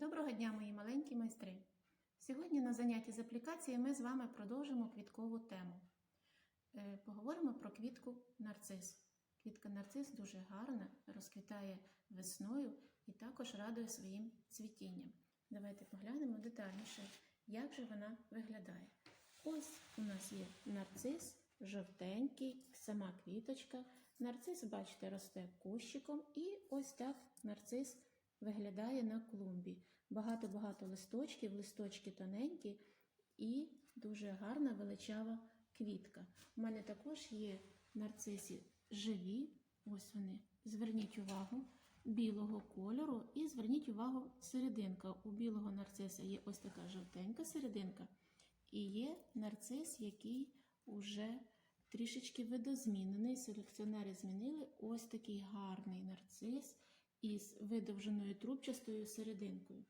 Доброго дня, мої маленькі майстри! Сьогодні на занятті з аплікації ми з вами продовжимо квіткову тему. Е, Поговоримо про квітку нарцис. Квітка нарцис дуже гарна, розквітає весною і також радує своїм цвітінням. Давайте поглянемо детальніше, як же вона виглядає. Ось у нас є нарцис, жовтенький, сама квіточка. Нарцис, бачите, росте кущиком, і ось так нарцис виглядає на клумбі. Багато-багато листочків, листочки тоненькі і дуже гарна величава квітка. У мене також є нарциси живі, ось вони. Зверніть увагу білого кольору і зверніть увагу серединка. У білого нарциса є ось така жовтенька серединка, і є нарцис, який уже трішечки видозмінений. Селекціонери змінили ось такий гарний нарцис із видовженою трубчастою серединкою.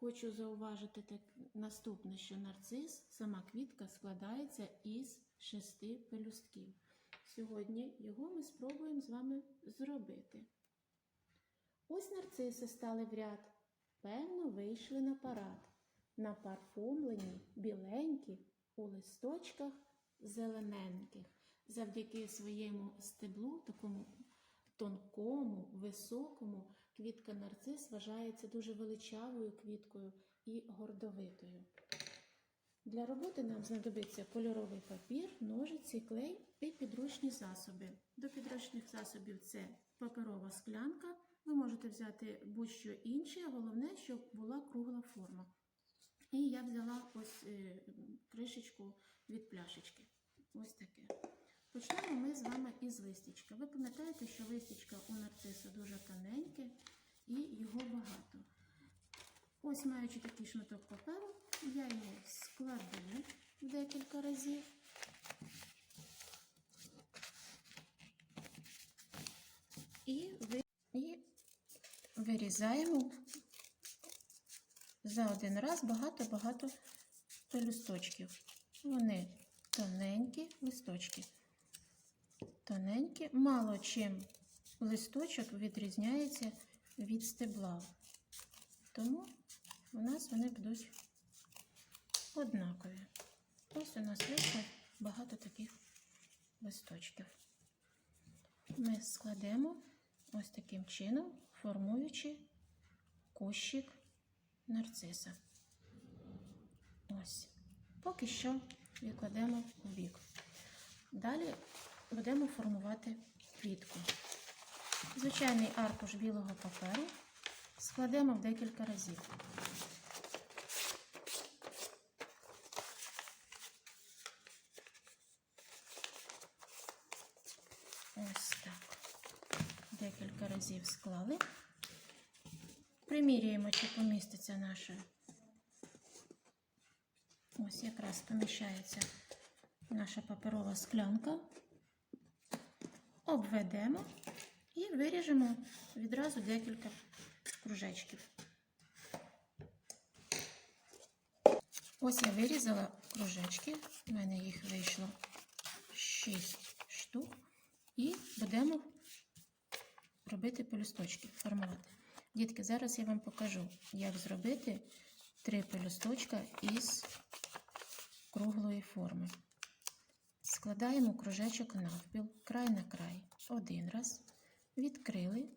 Хочу зауважити так наступне, що нарцис, сама квітка, складається із шести пелюстків. Сьогодні його ми спробуємо з вами зробити. Ось нарциси стали в ряд, певно, вийшли на парад. Напарфумлені, біленькі, у листочках зелененьких. Завдяки своєму стеблу, такому тонкому, високому, квітка нарцис вважається дуже величавою квіткою і гордовитою. Для роботи нам знадобиться кольоровий папір, ножиці, клей і підручні засоби. До підручних засобів це паперова склянка. Ви можете взяти будь-що інше, головне, щоб була кругла форма. І я взяла ось е, кришечку від пляшечки. Ось таке. Почнемо ми з вами із листячка. Ви пам'ятаєте, що листячка у нарцису дуже тоненьке і його багато. Ось, маючи такий шматок паперу, я його складу декілька разів. І, ви... і вирізаємо за один раз багато-багато пелюсточків. Вони тоненькі листочки. Тоненькі, мало чим листочок відрізняється від стебла. Тому у нас вони будуть однакові. Ось у нас вийшло багато таких листочків. Ми складемо ось таким чином, формуючи кущик нарциса. Ось. Поки що відкладемо в бік. Далі будемо формувати квітку. Звичайний аркуш білого паперу складемо в декілька разів. Ось так. Декілька разів склали. Приміряємо, чи поміститься наша. Ось якраз поміщається наша паперова склянка. Обведемо і виріжемо відразу декілька кружечків. Ось я вирізала кружечки, у мене їх вийшло 6 штук, і будемо робити пелюсточки, формувати. Дітки, зараз я вам покажу, як зробити три пелюсточка із круглої форми. Складаємо кружечок навпіл, край на край. Один раз. Відкрили.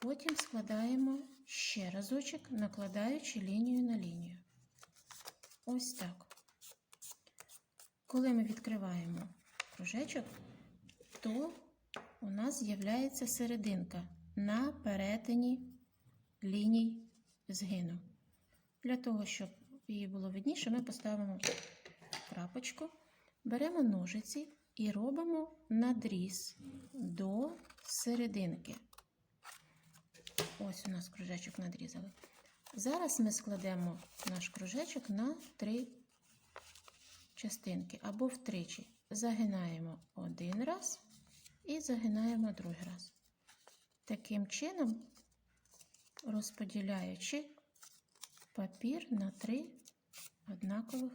Потім складаємо ще разочок, накладаючи лінію на лінію. Ось так. Коли ми відкриваємо кружечок, то у нас з'являється серединка на перетині ліній згину. Для того, щоб її було видніше, ми поставимо крапочку, беремо ножиці і робимо надріз до серединки. Ось у нас кружечок надрізали. Зараз ми складемо наш кружечок на три частинки або втричі. Загинаємо один раз і загинаємо другий раз. Таким чином, розподіляючи папір на три однакових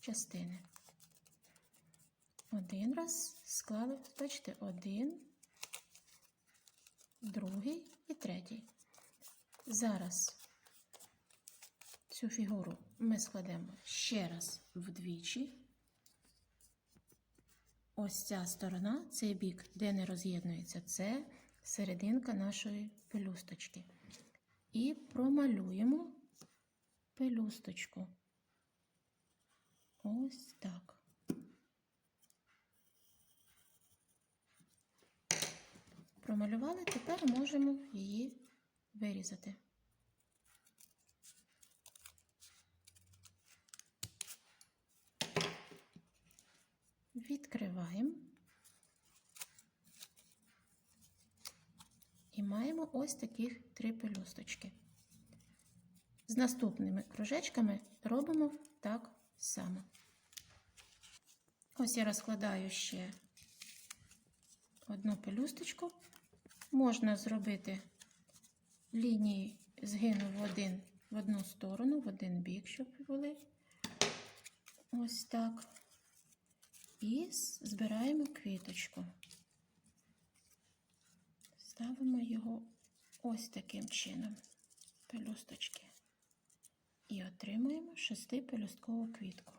частини. Один раз склали, бачите, один, другий і третій. Зараз цю фігуру ми складемо ще раз вдвічі. Ось ця сторона, цей бік, де не роз'єднується, це серединка нашої пелюсточки. І промалюємо пелюсточку. Ось так. Промалювали, тепер можемо її вирізати. Відкриваємо. І маємо ось таких три пелюсточки. З наступними кружечками робимо так само. Ось я розкладаю ще одну пелюсточку. Можна зробити лінії згину в один в одну сторону, в один бік, щоб були. Ось так. І збираємо квіточку. Ставимо його ось таким чином, пелюсточки. І отримуємо шестипелюсткову квітку.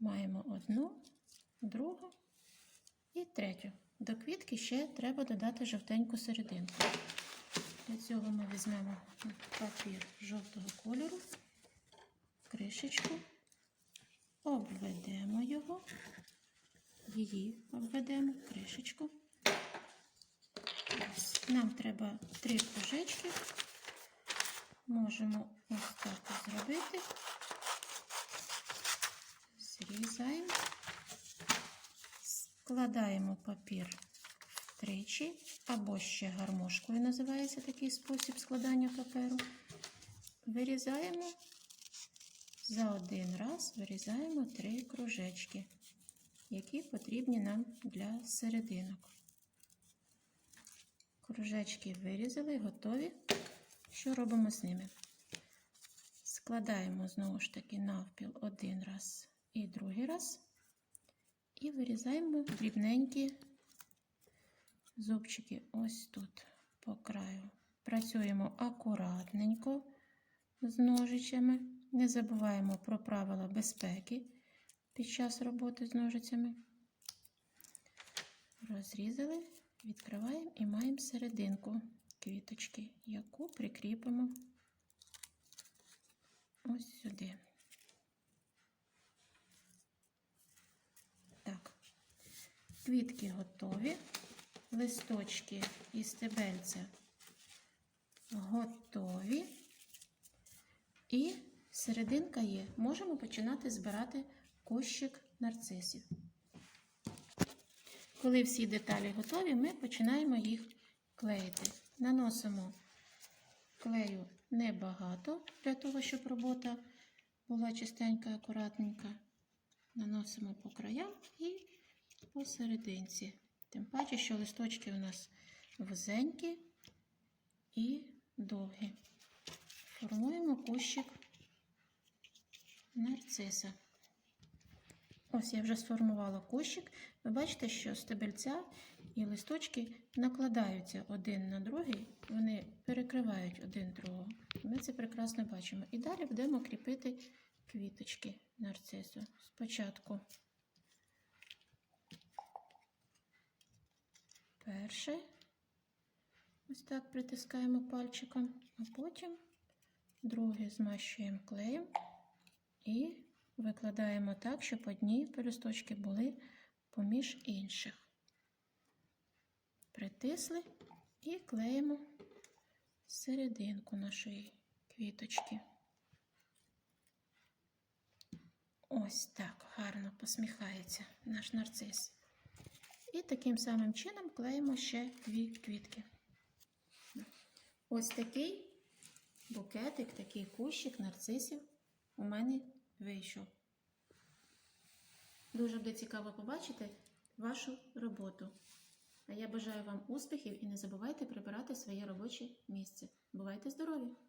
Маємо одну, другу і третю. До квітки ще треба додати жовтеньку серединку. Для цього ми візьмемо папір жовтого кольору, кришечку, обведемо його, її обведемо, кришечку. Нам треба три кружечки. Можемо ось так зробити. Зрізаємо, складаємо папір тричі, або ще гармошкою називається такий спосіб складання паперу. Вирізаємо за один раз, вирізаємо три кружечки, які потрібні нам для серединок. Кружечки вирізали, готові. Що робимо з ними? Складаємо знову ж таки навпіл один раз і другий раз. І вирізаємо дрібненькі зубчики ось тут по краю. Працюємо акуратненько з ножицями. Не забуваємо про правила безпеки під час роботи з ножицями. Розрізали, відкриваємо і маємо серединку квіточки, яку прикріпимо ось сюди. Так, квітки готові, листочки і стебельця готові. І серединка є. Можемо починати збирати кущик нарцисів. Коли всі деталі готові, ми починаємо їх клеїти. Наносимо клею небагато, для того, щоб робота була чистенька, акуратненька. Наносимо по краям і посерединці. Тим паче, що листочки у нас вузенькі і довгі. Формуємо кущик нарциса. Ось я вже сформувала кущик. Ви бачите, що стебельця і листочки накладаються один на другий, вони перекривають один другого. Ми це прекрасно бачимо. І далі будемо кріпити квіточки нарцису. Спочатку перше, ось так притискаємо пальчиком, а потім друге змащуємо клеєм і викладаємо так, щоб одні пелюсточки були поміж інших. Притисли і клеїмо серединку нашої квіточки. Ось так гарно посміхається наш нарцис. І таким самим чином клеїмо ще дві квітки. Ось такий букетик, такий кущик нарцисів у мене вийшов. Дуже буде цікаво побачити вашу роботу. А я бажаю вам успіхів і не забувайте прибирати своє робоче місце. Бувайте здорові!